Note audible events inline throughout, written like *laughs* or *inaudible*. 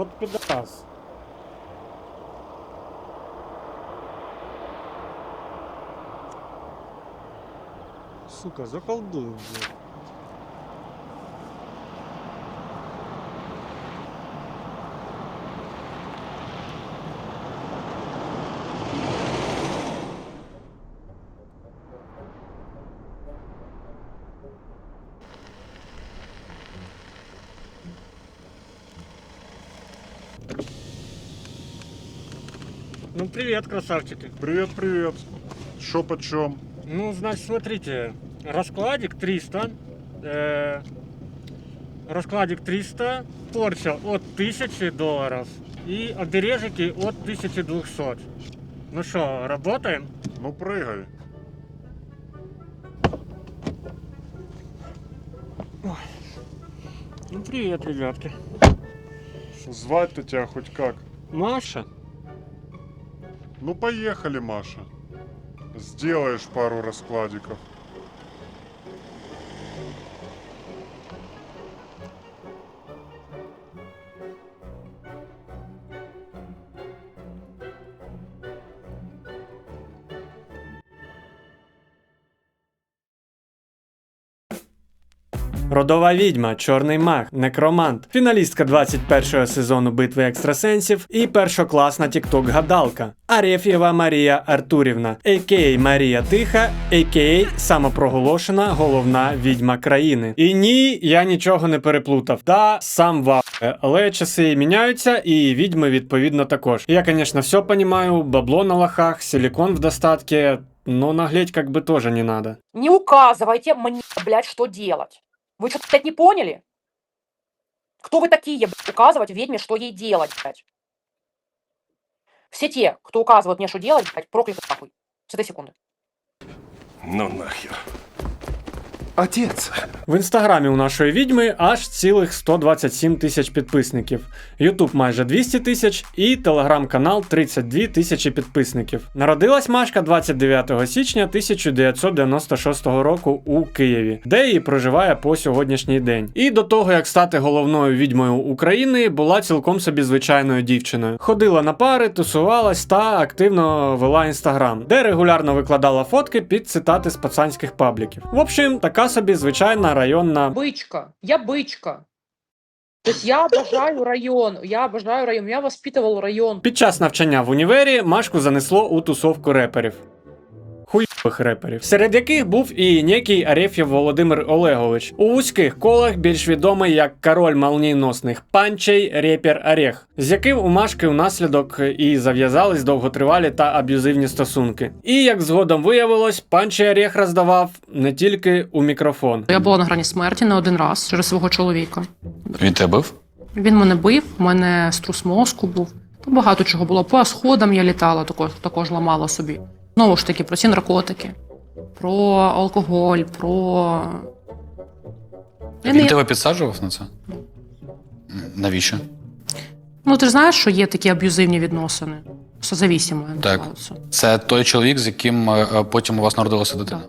От підраз. Сука, заколдую, блядь. Привет, красавчики. Привет, привет. Шо почем? Ну, значит, смотрите, раскладик 300, э, раскладик 300, порча от 1000 долларов и обережики от 1200. Ну что, работаем? Ну прыгай. Ну привет, ребятки. Звать-то тебя хоть как? Маша? Ну поехали, Маша. Сделаешь пару раскладиков. Родова відьма, чорний маг, некромант, фіналістка 21-го сезону битви екстрасенсів і першокласна тікток-гадалка Ареф'єва Марія Артурівна, а.к.а. Марія Тиха, а.к.а. самопроголошена головна відьма країни. І ні, я нічого не переплутав. Та сам ва. Але часи міняються, і відьми відповідно також. Я, звісно, все понімаю, бабло на лохах, силикон в достатке, но наглеть как бы тоже не надо. Не указывайте мне, блядь, что делать. Вы что-то, блядь, не поняли? Кто вы такие, блядь, указывать ведьме, что ей делать, блядь? Все те, кто указывают мне, что делать, блядь, прокляты нахуй. С этой секунды. Ну нахер. Отец. В інстаграмі у нашої відьми аж цілих 127 тисяч підписників, Ютуб майже 200 тисяч і телеграм-канал 32 тисячі підписників. Народилась Машка 29 січня 1996 року у Києві, де її проживає по сьогоднішній день. І до того як стати головною відьмою України, була цілком собі звичайною дівчиною. Ходила на пари, тусувалась та активно вела інстаграм, де регулярно викладала фотки під цитати з пацанських пабліків. В общем, така собі звичайна районна Бычка. Я бычка. То есть я обожаю район, я обожаю район, меня воспитывал район. Під час навчання в універі Машку занесло у тусовку реперів. Реперів, серед яких був і некий Ареф'єв Володимир Олегович, у вузьких колах більш відомий як король молнієносних панчей репер Орех, з яким у Машки унаслідок і зав'язались довготривалі та аб'юзивні стосунки. І як згодом виявилось, панчей Орех роздавав не тільки у мікрофон. Я була на грані смерті не один раз через свого чоловіка. Він тебе бив? Він мене бив, у мене струс мозку був. Багато чого було. По сходам я літала, також, також ламала собі. Знову ж таки, про ці наркотики, про алкоголь, про. Він не... тебе підсаджував на це? Навіщо? Ну, ти ж знаєш, що є такі аб'юзивні відносини. Созавісімо, Так. Це той чоловік, з яким е, е, потім у вас народилася дитина.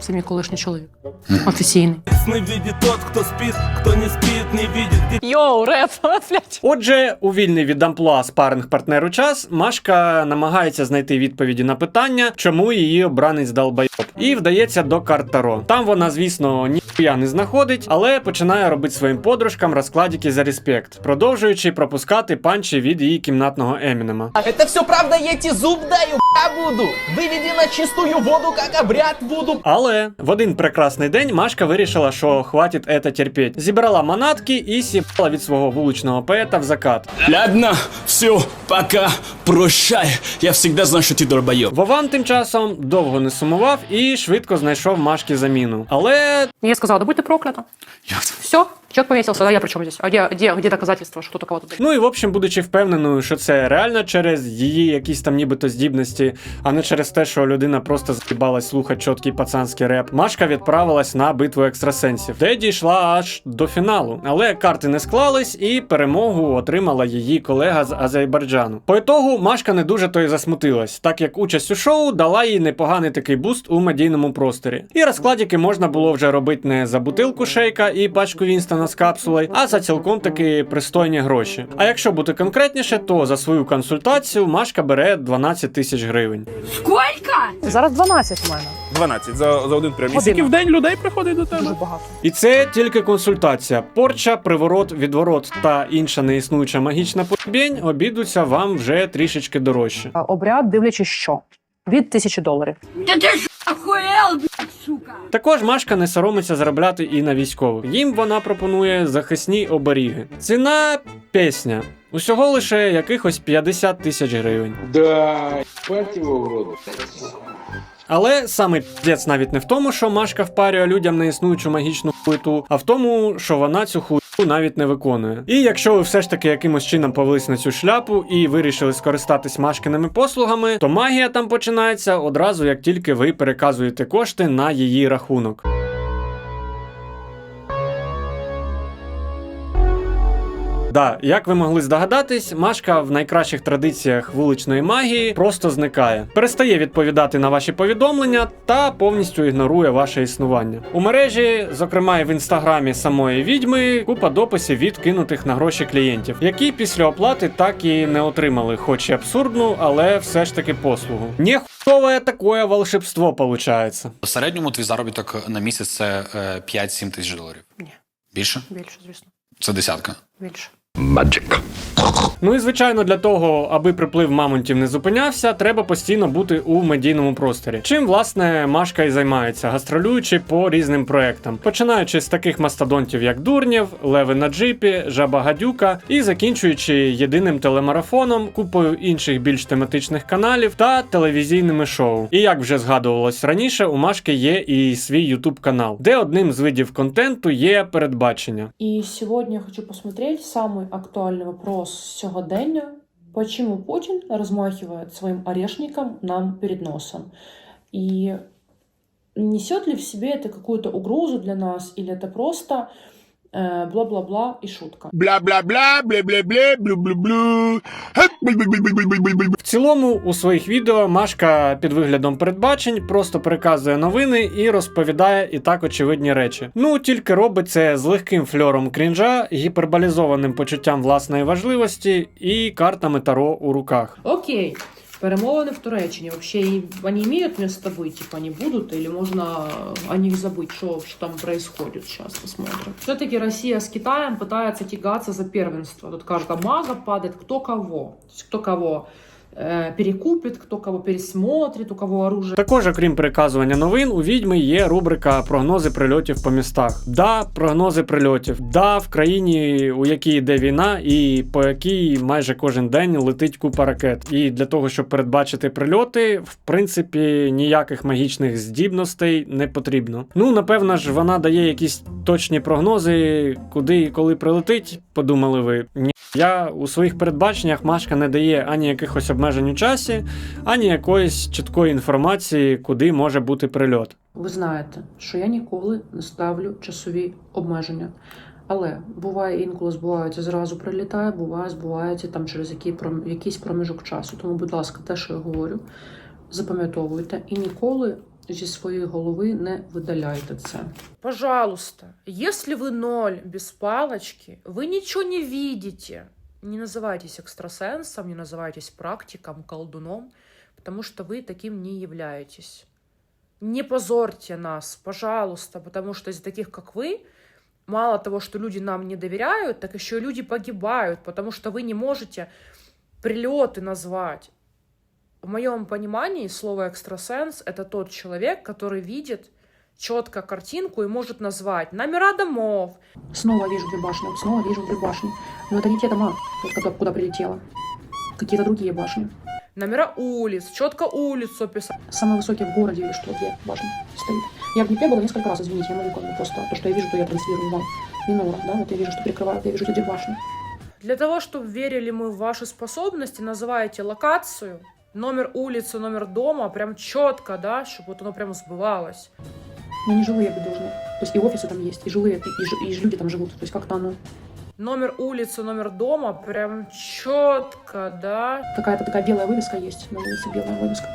Це мій колишній чоловік. Офіційний. Не видит тот, кто спит, кто не спит, не видит, Йоу, реп, *laughs* блядь. Отже, у вільний від амплуа спаринг партнеру час Машка намагається знайти відповіді на питання, чому її обранець долбайоб. І вдається до карт Таро. Там вона, звісно, ніхуя не знаходить, але починає робити своїм подружкам розкладики за респект, продовжуючи пропускати панчі від її кімнатного Емінема. Это все правда, я тебе зуб даю, буду. Выведи на чистую воду, как обряд буду. Але в один прекрасний день Машка вирішила, що хватить это терпеть. Зібрала манатки і сібала від свого вуличного поета в закат. Ладно, все, пока, прощай. Я всегда знал, что ты долбоеб. Вован тим часом довго не сумував і швидко знайшов Машки заміну. Але Я сказала, да будь ты проклята. Як? Все, человек повесился, да я при чем здесь? А где, где, где доказательства, что кто-то кого-то... Ну і в общем, будучи впевненою, що це реально через її якісь там нібито здібності, а не через те, що людина просто заїбалась слухати чіткий пацанський реп, Машка відправилась на битву екстрасенсів. де дійшла аж до фіналу. Але карти не склались, і перемогу отримала її колега з Азербайджану. По ітогу Машка не дуже то й засмутилась, так як участь у шоу дала їй непоганий такий буст у медійному просторі. І розкладики можна було вже робити не за бутилку шейка і пачку Вінстона з капсулою, а за цілком таки пристойні гроші. А якщо бути конкретніше, то за свою консультацію Машка бере 12 тисяч гривень. Зараз 12 в мене. 12 за, за один прям. І скільки в день людей приходить до тебе? Дуже багато. І це тільки консультація. Порча, приворот, відворот та інша неіснуюча магічна побінь обідуться вам вже трішечки дорожче. Обряд, дивлячись що. Від тисячі доларів. Також Машка не соромиться заробляти і на військових. Їм вона пропонує захисні оберіги. Ціна пісня. Усього лише якихось 50 тисяч гривень. Да, его. Але саме піздець навіть не в тому, що Машка впарює людям неіснуючу магічну хуйту, а в тому, що вона цю хуйту навіть не виконує. І якщо ви все ж таки якимось чином повелись на цю шляпу і вирішили скористатись Машкиними послугами, то магія там починається одразу, як тільки ви переказуєте кошти на її рахунок. Да, як ви могли здогадатись, Машка в найкращих традиціях вуличної магії просто зникає, перестає відповідати на ваші повідомлення та повністю ігнорує ваше існування. У мережі, зокрема і в інстаграмі самої відьми, купа дописів від кинутих на гроші клієнтів, які після оплати так і не отримали, хоч і абсурдну, але все ж таки послугу. Нехуйове таке волшебство получається. В середньому твій заробіток на місяць це е, 5-7 тисяч доларів. Ні. Більше? Більше, звісно. Це десятка. Більше. Ну і звичайно, для того, аби приплив мамонтів не зупинявся, треба постійно бути у медійному просторі. Чим власне Машка і займається, гастролюючи по різним проектам, починаючи з таких мастодонтів, як Дурнєв, Леви на джипі, Жаба Гадюка, і закінчуючи єдиним телемарафоном, купою інших більш тематичних каналів та телевізійними шоу. І як вже згадувалось раніше, у Машки є і свій Ютуб канал, де одним з видів контенту є передбачення. И сегодня я хочу посмотреть самый актуальный вопрос сегодня. Почему Путин размахивает своим орешником нам перед носом? И несет ли в себе это какую-то угрозу для нас, или это просто э, бла-бла-бла и шутка? Бля-бля-бля, бля-бля-бля, блю-блю-блю. В цілому, у своїх відео Машка під виглядом передбачень просто переказує новини і розповідає і так очевидні речі. Ну тільки робить це з легким фльором крінжа, гіперболізованим почуттям власної важливості і картами таро у руках. Окей. Перемовины в Туреччине вообще и- они имеют место быть, типа они будут, или можно о них забыть, что, что там происходит сейчас, посмотрим. Все-таки Россия с Китаем пытается тягаться за первенство. Тут каждая мага падает, кто кого. То есть кто кого э, перекупит, кто кого пересмотрит, у кого оружие Також, окрім переказування новин, у відьми є рубрика прогнози прильотів по містах. Да, прогнози прильотів. Да, в країні, у якій йде війна, і по якій майже кожен день летить купа ракет. І для того, щоб передбачити прильоти, в принципі, ніяких магічних здібностей не потрібно. Ну, напевно ж, вона дає якісь точні прогнози, куди і коли прилетить, подумали ви. Ні. Я у своїх передбаченнях Машка не дає ані якихось обмежень у часі, ані якоїсь чіткої інформації, куди може бути прильот. Ви знаєте, що я ніколи не ставлю часові обмеження. Але буває інколи збувається зразу прилітає, буває збувається там через який пром- якийсь проміжок часу. Тому, будь ласка, те, що я говорю, запам'ятовуйте і ніколи зі своєї голови не видаляйте це. Пожалуйста, если вы ноль без палочки, вы ничего не видите. Не называйтесь экстрасенсом, не называйтесь практиком, колдуном, потому что вы таким не являетесь. Не позорьте нас, пожалуйста, потому что из-за таких, как вы, мало того, что люди нам не доверяют, так еще и люди погибают, потому что вы не можете прилеты назвать. В моем понимании слово экстрасенс – это тот человек, который видит четко картинку и может назвать номера домов. Снова вижу две башни, снова вижу две башни. Но это не те дома, куда, куда прилетело. Какие-то другие башни. Номера улиц, четко улицу описать. Самый высокий в городе или что, две башни стоит. Я в Днепре была несколько раз, извините, я могу как бы просто то, что я вижу, то я транслирую вам. Минора, да, вот я вижу, что перекрывают, я вижу эти башни. Для того, чтобы верили мы в ваши способности, называйте локацию, номер улицы, номер дома, прям четко, да, чтобы вот оно прям сбывалось. Я не живу, я бездушный. То есть и офисы там есть, и жилые, и, и ж- люди там живут. То есть как-то оно... Номер улицы, номер дома, прям четко, да? Какая-то такая белая вывеска есть, на улице белая вывеска.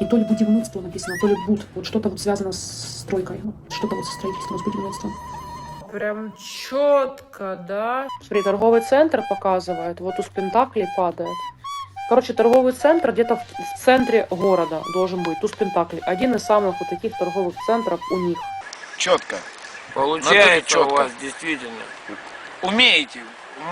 И то ли будівництво написано, то ли буд. Вот что-то вот связано с стройкой. вот Что-то вот со строительством, с будівництвом. Прям четко, да? Смотри, торговый центр показывает, вот у Пентаклей падает. Короче, торговый центр где-то в, в центре города должен быть, туз Пентаклей. Один из самых вот таких торговых центров у них. Четко. Получается у вас действительно. Умеете,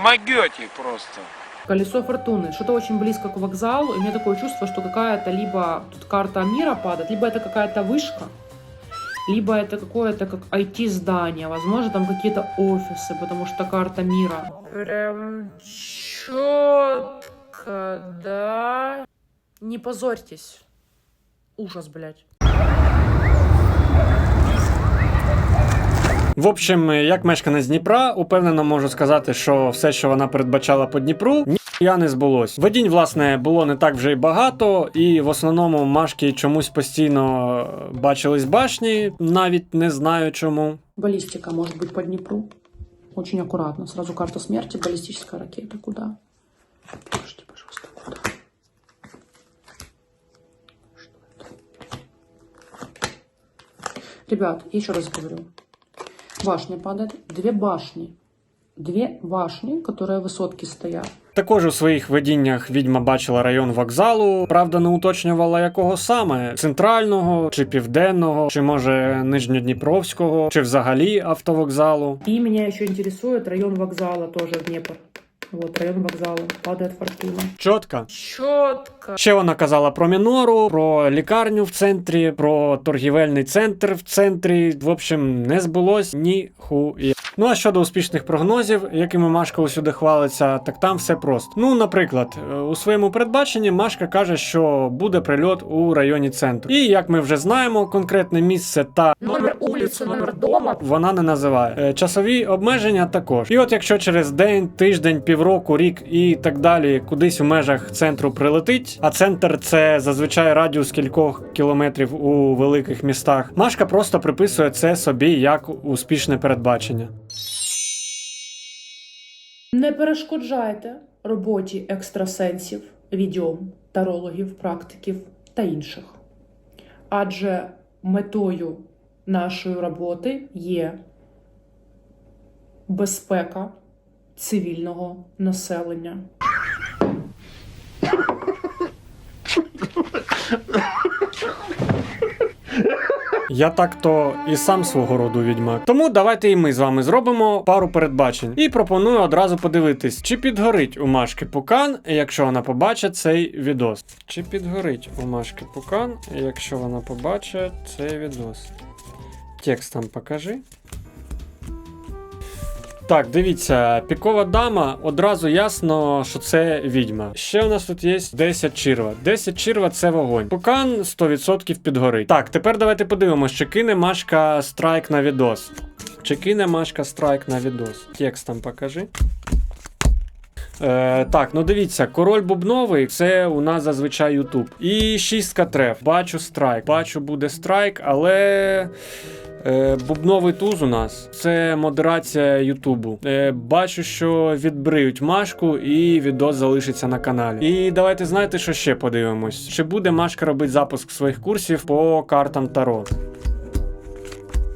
могете просто. Колесо фортуны. Что-то очень близко к вокзалу. И у меня такое чувство, что какая-то либо тут карта мира падает, либо это какая-то вышка, либо это какое-то как IT-здание. Возможно, там какие-то офисы, потому что карта мира. Прям четко, да? Не позорьтесь. Ужас, блядь. В общем, як мешканець Дніпра, упевнено можу сказати, що все, що вона передбачала по Дніпру, ніхуя не збулось. Видінь, власне, було не так вже й багато, і в основному машки чомусь постійно бачились башні, навіть не знаю чому. Баллистика может быть по Днепру. Очень аккуратно. Сразу карта смерти, баллистическая ракета. Куда? Ребят, еще раз говорю. Башня падает. Две башни. Две башни, которые высотки стоят. Також у своїх видіннях відьма бачила район вокзалу, правда, не уточнювала якого саме: центрального чи південного, чи може нижньодніпровського, чи взагалі автовокзалу. И меня еще интересует район вокзала, тоже Днепр. Вот, район вокзала. Падает фортуна. Чотка. чотка Ще вона казала про мінору, про лікарню в центрі, про торгівельний центр в центрі. В общем, не збулось ніхуя. Ну а щодо успішних прогнозів, якими Машка усюди хвалиться, так там все просто. Ну, наприклад, е, у своєму передбаченні Машка каже, що буде прильот у районі центру. І як ми вже знаємо, конкретне місце та Номер улицы, номер дома. вона не називає. Е, Часові обмеження також. І от якщо через день, тиждень, півроку, рік і так далі кудись у межах центру прилетить, а центр це зазвичай радіус кількох кілометрів у великих містах, Машка просто приписує це собі як успішне передбачення. Не перешкоджайте роботі екстрасенсів, відьом, тарологів, практиків та інших. Адже метою нашої роботи є безпека цивільного населення. Я так то і сам свого роду відьмак. Тому давайте і ми з вами зробимо пару передбачень. І пропоную одразу подивитись, чи підгорить у Машки Пукан, якщо вона побачить цей відос. Чи підгорить у Машки Пукан, якщо вона побачить цей відос. Текст там покажи. Так, дивіться, пікова дама, одразу ясно, що це відьма. Ще у нас тут є 10 черва. 10 черва це вогонь. Пукан 100% підгорить. Так, тепер давайте подивимось, чи кине Машка страйк на відос. Чи кине Машка страйк на відос. Текст там покажи. Е, так, ну дивіться, король бубновий це у нас зазвичай Ютуб. І шістка треф. Бачу страйк. Бачу, буде страйк, але. Е, бубновий туз у нас це модерація Ютубу. Е, бачу, що відбриють Машку і відос залишиться на каналі. І давайте знаєте, що ще подивимось. Чи буде Машка робити запуск своїх курсів по картам Таро?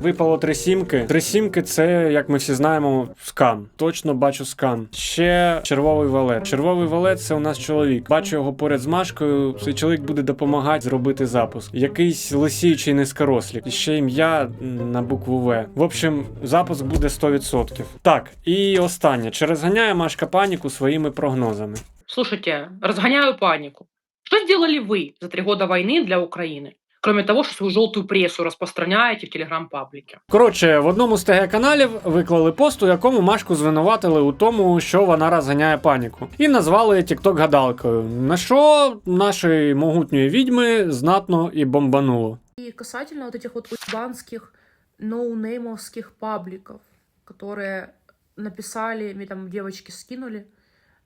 Випало три сімки. Три сімки це, як ми всі знаємо, скам. Точно бачу скам. Ще червовий валет. Червовий валет це у нас чоловік. Бачу його поряд з Машкою. Цей чоловік буде допомагати зробити запуск. Якийсь лисіючий низькорослік. І ще ім'я м, на букву В. В общем, запуск буде 100%. Так, і останнє. Чи розганяє Машка паніку своїми прогнозами? Слушайте, разгоняю панику. Что сделали вы за три года войны для Украины? Кроме того, что свою желтую прессу распространяете в телеграм-паблике. Коротше, в одному з ТГ каналів виклали пост, у якому Машку звинуватили у тому, що вона розганяє паніку, і назвали TikTok гадалкою. На що нашої могутньої відьми знатно і бомбануло. И касательно вот этих вот уебанских ноунеймовских пабликов, которые написали, мне там девочки скинули,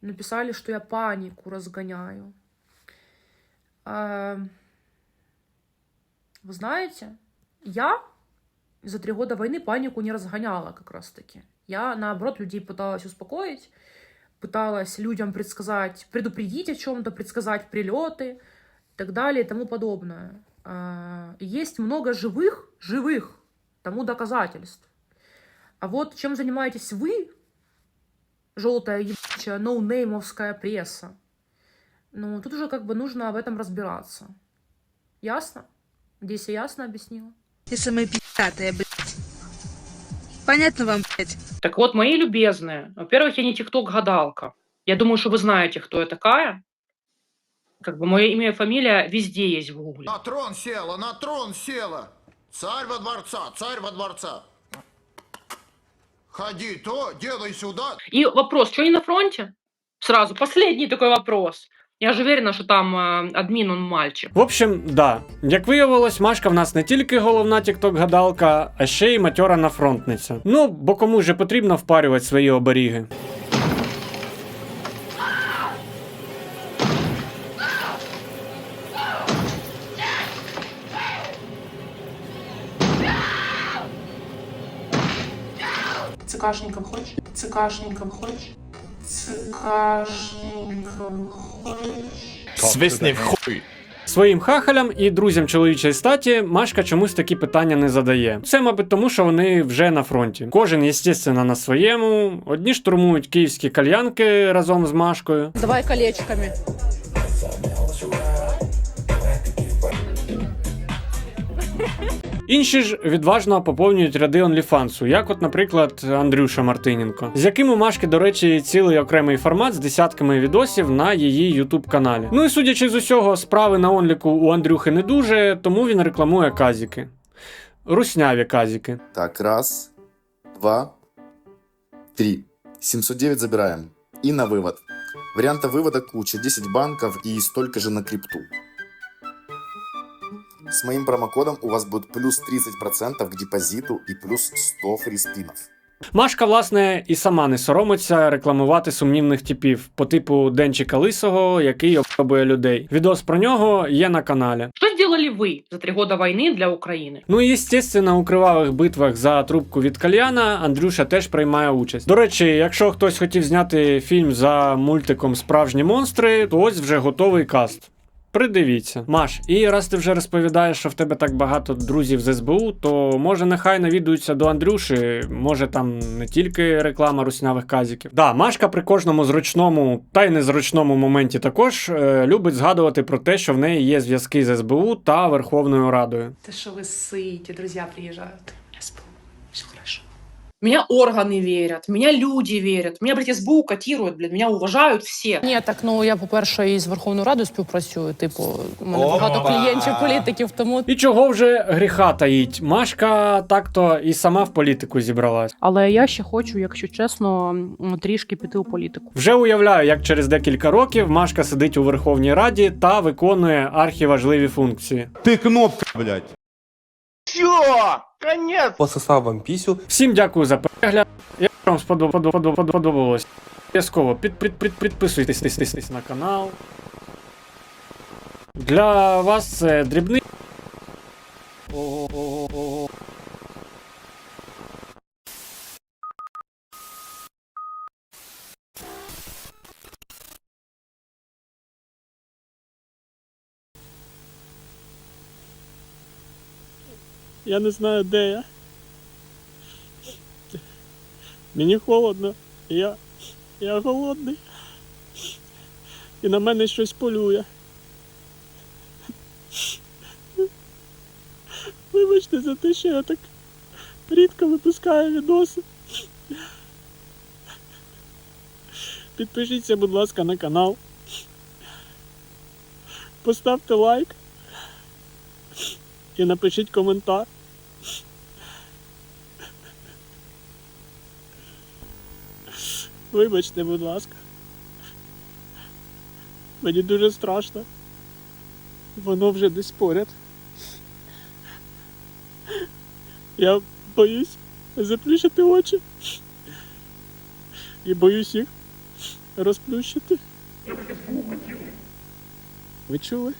написали, что я панику разгоняю. А, Вы знаете, я за три года войны панику не разгоняла как раз-таки. Я, наоборот, людей пыталась успокоить, пыталась людям предсказать, предупредить о чем-то, предсказать прилеты и так далее и тому подобное. А, Есть много живых, живых тому доказательств. А вот чем занимаетесь вы, желтая ебучая ноунеймовская пресса, ну, тут уже как бы нужно об этом разбираться. Ясно? Здесь я ясно объяснила? Те самые пи***тые, блядь. Понятно вам, блядь? Так вот, мои любезные, во-первых, я не тикток-гадалка. Я думаю, что вы знаете, кто я такая. Как бы мое имя и фамилия везде есть в гугле. На трон села, на трон села. Царь во дворца, царь во дворца. Ходи то, делай сюда. И вопрос, что не на фронте? Сразу, последний такой вопрос. Я же уверена, що там е, адмін он мальчик. В общем, да. Як виявилось, Машка в нас не тільки головна тікток-гадалка, а ще й матьорана фронтниця. Ну, бо кому же потрібно впарювати свої оберіги. ЦКшников хочешь? ЦКшников хочешь? Свисни в хуй. Своїм хахалям і друзям чоловічої статі Машка чомусь такі питання не задає. Це, мабуть, тому що вони вже на фронті. Кожен, естественно, на своєму. Одні штурмують київські кальянки разом з Машкою. Давай колечками. Інші ж відважно поповнюють ряди онліфансу, як от, наприклад, Андрюша Мартиненко, з яким у Машки, до речі, цілий окремий формат з десятками відосів на її ютуб каналі. Ну і судячи з усього, справи на онліку у Андрюхи не дуже, тому він рекламує казіки. Русняві казіки. Так, раз, два, три. 709 забираем. И на вывод. Варианта вывода куча. 10 банков и столько же на крипту. С моим промокодом у вас будет плюс 30% к депозиту и плюс 100 фриспинов. Машка, власне, і сама не соромиться рекламувати сумнівних типів по типу Денчика Лисого, який обробує людей. Відос про нього є на каналі. Що зробили ви за три года війни для України? Ну і естественно, у кривавих битвах за трубку від кальяна Андрюша теж приймає участь. До речі, якщо хтось хотів зняти фільм за мультиком Справжні монстри, то ось вже готовий каст. Придивіться, Маш, і раз ти вже розповідаєш, що в тебе так багато друзів з СБУ, то може нехай навідуються до Андрюші, може там не тільки реклама руснявих казіків. Да, Машка при кожному зручному та й незручному моменті також е, любить згадувати про те, що в неї є зв'язки з СБУ та Верховною Радою. Ты что вы ссыте, друзья приезжают. Меня органы верят, меня люди верят, меня, блядь, СБУ котируют, блядь, меня уважают все. Ні, так ну я, по-перше, із Верховною Радою співпрацюю. Типу, у мене багато клієнтів, політиків, тому. І чого вже гріха таїть? Машка так-то і сама в політику зібралась. Але я ще хочу, якщо чесно, м, трішки піти у політику. Вже уявляю, як через декілька років Машка сидить у Верховній Раді та виконує архіважливі функції. Ти кнопка, блядь. Чё? Конец! Пососав вам пісю. Всім дякую за перегляд. Як вам сподоб- подоб- подоб- подобалось, обов'язково під, під, під, підписуйтесь на канал. Для вас це дрібний. Ого-го-го-го. Я не знаю, де я. Мені холодно. Я. Я голодний. І на мене щось полює. Вибачте за те, що я так рідко випускаю відоси. Підпишіться, будь ласка, на канал. Поставте лайк і напишіть коментар. Вибачте, будь ласка. Мені дуже страшно. Воно вже десь поряд. Я боюсь заплющити очі. І боюсь їх розплющити. Ви чули?